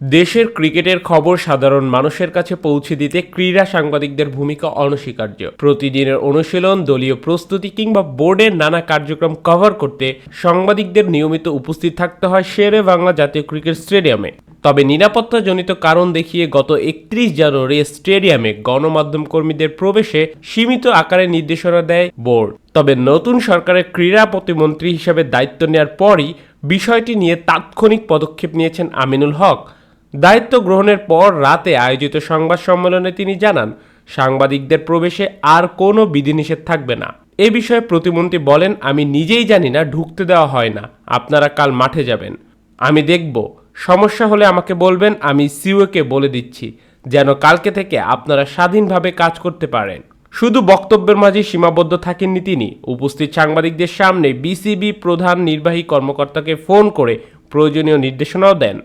দেশের ক্রিকেটের খবর সাধারণ মানুষের কাছে পৌঁছে দিতে ক্রীড়া সাংবাদিকদের ভূমিকা অনস্বীকার্য। প্রতিদিনের অনুশীলন, দলীয় প্রস্তুতি কিংবা বোর্ডের নানা কার্যক্রম কভার করতে সাংবাদিকদের নিয়মিত উপস্থিত থাকতে হয় শেরে বাংলা জাতীয় ক্রিকেট স্টেডিয়ামে। তবে নিরাপত্তাজনিত কারণ দেখিয়ে গত একত্রিশ জানুয়ারি স্টেডিয়ামে গণমাধ্যম কর্মীদের প্রবেশে সীমিত আকারে নির্দেশনা দেয় বোর্ড। তবে নতুন সরকারের ক্রীড়া প্রতিমন্ত্রী হিসেবে দায়িত্ব নেওয়ার পরই বিষয়টি নিয়ে তাৎক্ষণিক পদক্ষেপ নিয়েছেন আমিনুল হক। দায়িত্ব গ্রহণের পর রাতে আয়োজিত সংবাদ সম্মেলনে তিনি জানান, সাংবাদিকদের প্রবেশে আর কোনো বিধিনিষেধ থাকবে না। এ বিষয়ে প্রতিমন্ত্রী বলেন, আমি নিজেই জানি না, ঢুকতে দেওয়া হয় না। আপনারা কাল মাঠে যাবেন। আমি দেখব। সমস্যা হলে আমাকে বলবেন, আমি সিওকে বলে দিচ্ছি, যেন কালকে থেকে আপনারা স্বাধীনভাবে কাজ করতে পারেন। শুধু বক্তব্যের মাঝে সীমাবদ্ধ থাকেননি তিনি। উপস্থিত সাংবাদিকদের সামনে বিসিবি প্রধান নির্বাহী কর্মকর্তাকে ফোন করে প্রয়োজনীয় নির্দেশনাও দেন।